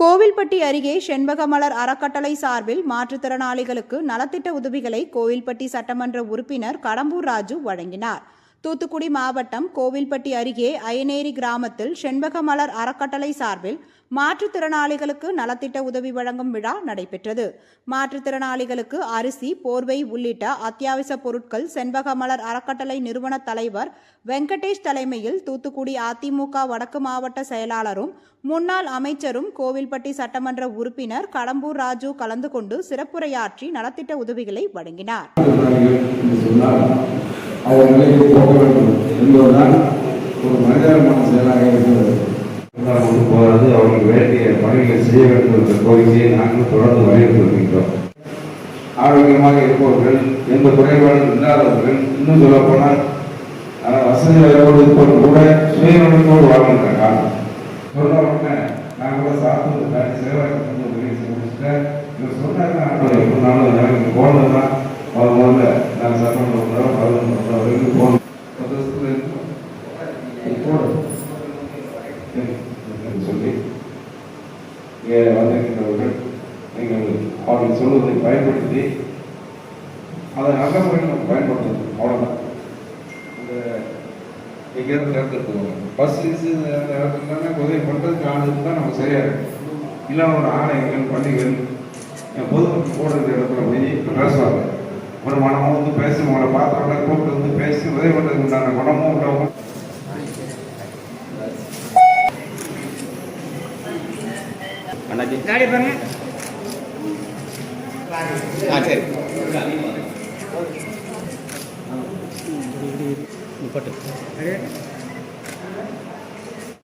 கோவில்பட்டி அருகே செண்பகமலர் அறக்கட்டளை சார்பில் மாற்றுத்திறனாளிகளுக்கு நலத்திட்ட உதவிகளை கோவில்பட்டி சட்டமன்ற உறுப்பினர் கடம்பூர் ராஜு வழங்கினார். தூத்துக்குடி மாவட்டம் கோவில்பட்டி அருகே அயனேரி கிராமத்தில் செண்பகமலர் அறக்கட்டளை சார்பில் மாற்றுத்திறனாளிகளுக்கு நலத்திட்ட உதவி வழங்கும் விழா நடைபெற்றது. மாற்றுத்திறனாளிகளுக்கு அரிசி போர்வை உள்ளிட்ட அத்தியாவசிய பொருட்கள் செண்பகமலர் அறக்கட்டளை நிறுவன தலைவர் வெங்கடேஷ் தலைமையில் தூத்துக்குடி அதிமுக வடக்கு மாவட்ட செயலாளரும் முன்னாள் அமைச்சரும் கோவில்பட்டி சட்டமன்ற உறுப்பினர் கடம்பூர் ராஜு கலந்து கொண்டு சிறப்புரையாற்றி நலத்திட்ட உதவிகளை வழங்கினார். சொன்னால் அவர்களை போக வேண்டும். என்பதுதான் ஒரு மனிதனமான செயலாக இருக்கிறது. போகிறது அவர்களுக்கு வேண்டிய பணிகளை செய்ய வேண்டும் என்ற கோரிக்கையை நாங்கள் தொடர்ந்து வலியுறுத்தி வருகின்றோம் ஆரோக்கியமாக இருப்பவர்கள் எந்த குறைபாடும் இல்லாதவர்கள் இன்னும் சொல்ல போனால் வசதி வாய்ப்போடு இருப்பவர்கள் கூட சுயநலத்தோடு வாழ்கின்ற காலம். சொன்ன உடனே நான் கூட சாப்பிட்டு வந்து உதவி செய்ய என்று சொல்லி இங்கே வந்திருக்கின்றவர்கள் நீங்கள் அவர்கள் சொல்வதை பயன்படுத்தி அதை நல்ல முறையில் நம்ம பயன்படுத்தணும் அவ்வளோதான் இந்த எங்கேயாவது தேர்ந்தெடுத்துக்கோங்க பஸ் கிஸ் இடத்துல உதவி பண்ணுறதுக்கு ஆள் இருந்தால் நம்ம சரியாக இருக்கும். இல்லாமல் ஆலயங்கள் பள்ளிகள் அஹ் பொதுமக்கள் போடுற இடத்துல போய் பேசுவாங்க. ஒரு மனமும் வந்து பேசி உங்களை பார்த்தவங்கள கூப்பிட்டு வந்து பேசி உதவி பண்ணுறதுக்கு உண்டான குணமும் உள்ளவங்க அண்ணாச்சி நாடி பாருங்க ஆ சரி முப்பட்டு